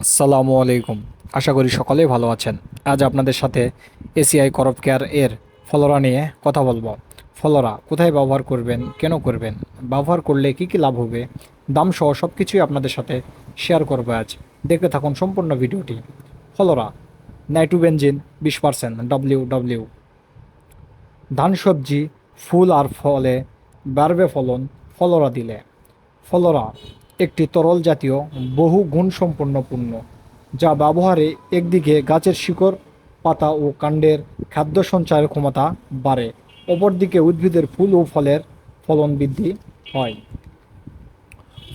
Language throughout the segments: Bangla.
আসসালামু আলাইকুম। আশা করি সকলেই ভালো আছেন। আজ আপনাদের সাথে এসিআই করপ কেয়ার এর ফলোরা নিয়ে কথা বলব। ফলোরা, কোথায় ব্যবহার করবেন, কেন করবেন, ব্যবহার করলে কি কি লাভ হবে, দাম সহ সব কিছুই আপনাদের সাথে শেয়ার করব আজ। দেখতে থাকুন সম্পূর্ণ ভিডিওটি। ফলোরা নাইট্রোবেনজিন বিশ পার্সেন্ট ডব্লিউ ডব্লিউ ধান সবজি, ফুল আর ফলে বাড়বে ফলন ফলরা দিলে। ফলরা একটি তরল জাতীয়, বহু গুণসম্পন্ন পণ্য যা ব্যবহারে একদিকে গাছের শিকড়, পাতা ও কাণ্ডের খাদ্য সঞ্চয়ের ক্ষমতা বাড়ে, অপরদিকে উদ্ভিদের ফুল ও ফলের ফলন বৃদ্ধি হয়।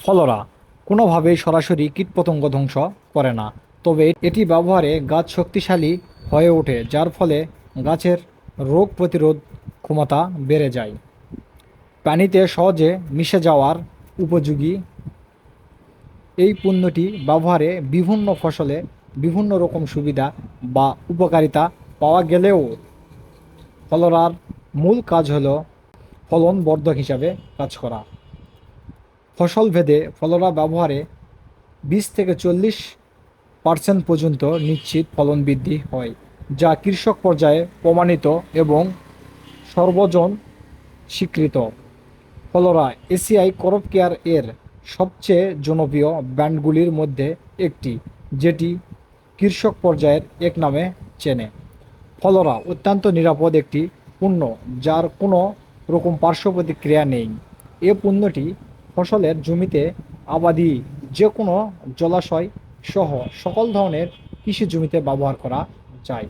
ফলরা কোনোভাবেই সরাসরি কীটপতঙ্গ ধ্বংস করে না, তবে এটি ব্যবহারে গাছ শক্তিশালী হয়ে ওঠে, যার ফলে গাছের রোগ প্রতিরোধ ক্ষমতা বেড়ে যায়। পানিতে সহজে মিশে যাওয়ার উপযোগী এই পণ্যটি ব্যবহারে বিভিন্ন ফসলে বিভিন্ন রকম সুবিধা বা উপকারিতা পাওয়া গেলেও ফলরার মূল কাজ হল ফলন বর্ধক হিসাবে কাজ করা। ফসল ভেদে ফলরা ব্যবহারে বিশ থেকে চল্লিশ পার্সেন্ট পর্যন্ত নিশ্চিত ফলন বৃদ্ধি হয়, যা কৃষক পর্যায়ে প্রমাণিত এবং সর্বজন স্বীকৃত। ফলরা এসিআই করপ কেয়ার এর সবচেয়ে জনপ্রিয় ব্র্যান্ডগুলির মধ্যে একটি, যেটি কৃষক পর্যায়ের এক নামে চেনে। ফলরা অত্যন্ত নিরাপদ একটি পণ্য, যার কোনো রকম পার্শ্ব প্রতিক্রিয়া নেই। এ পণ্যটি ফসলের জমিতে আবাদি যে কোনো জলাশয় সহ সকল ধরনের কৃষি জমিতে ব্যবহার করা যায়।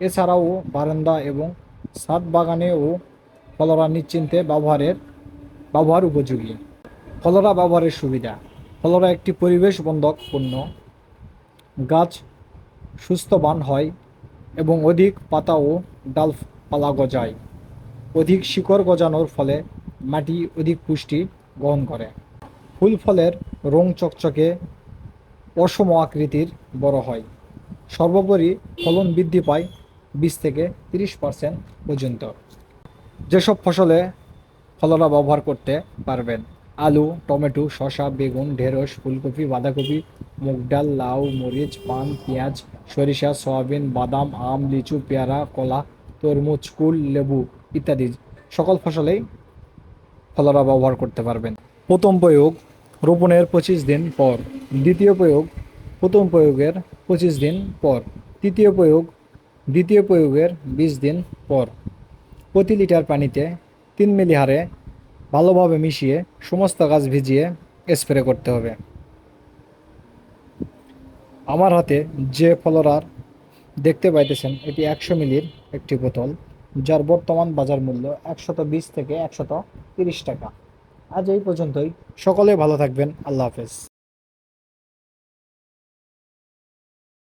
এছাড়াও বারান্দা এবং ছাদ বাগানেও ফলরা নিশ্চিন্তে ব্যবহারের, ব্যবহার উপযোগী। ফলরা ব্যবহারের সুবিধা। ফলরা একটি পরিবেশ বন্ধক পণ্য গাছ সুস্থবান হয় এবং অধিক পাতা ও ডালপালা গজায়। অধিক শিকড় গজানোর ফলে মাটি অধিক পুষ্টি গ্রহণ করে। ফুল ফলের রং চকচকে, অসম আকৃতির বড় হয়। সর্বোপরি ফলন বৃদ্ধি পায় বিশ থেকে তিরিশ পার্সেন্ট পর্যন্ত। যেসব ফসলে ফলরা ব্যবহার করতে পারবেন। আলু, টমেটো, শসা, বেগুন, ঢেঁড়স, ফুলকপি, বাঁধাকপি, মুগ ডাল, লাউ, মরিচ, পান, পেঁয়াজ, সরিষা, সয়াবিন, বাদাম, আম, লিচু, পেয়ারা, কলা, তরমুজ, কুল, লেবু ইত্যাদি। সকল ফসলেই ফলরা ব্যবহার করতে পারবেন। প্রথম প্রয়োগ রোপণের পঁচিশ দিন পর। দ্বিতীয় প্রয়োগ প্রথম প্রয়োগের পঁচিশ দিন পর। তৃতীয় প্রয়োগ দ্বিতীয় প্রয়োগের বিশ দিন পর। প্রতি লিটার পানিতে তিন মিলি হারে ভালোভাবে মিশিয়ে সমস্ত গাছ ভিজিয়ে স্প্রে করতে হবে। আমার হাতে যে ফলরার দেখতে পাইতেছেন, এটি একশো মিলির একটি বোতল, যার বর্তমান বাজার মূল্য একশত বিশ থেকে একশত তিরিশ টাকা। আজ এই পর্যন্তই। সকলে ভালো থাকবেন। আল্লাহ হাফেজ।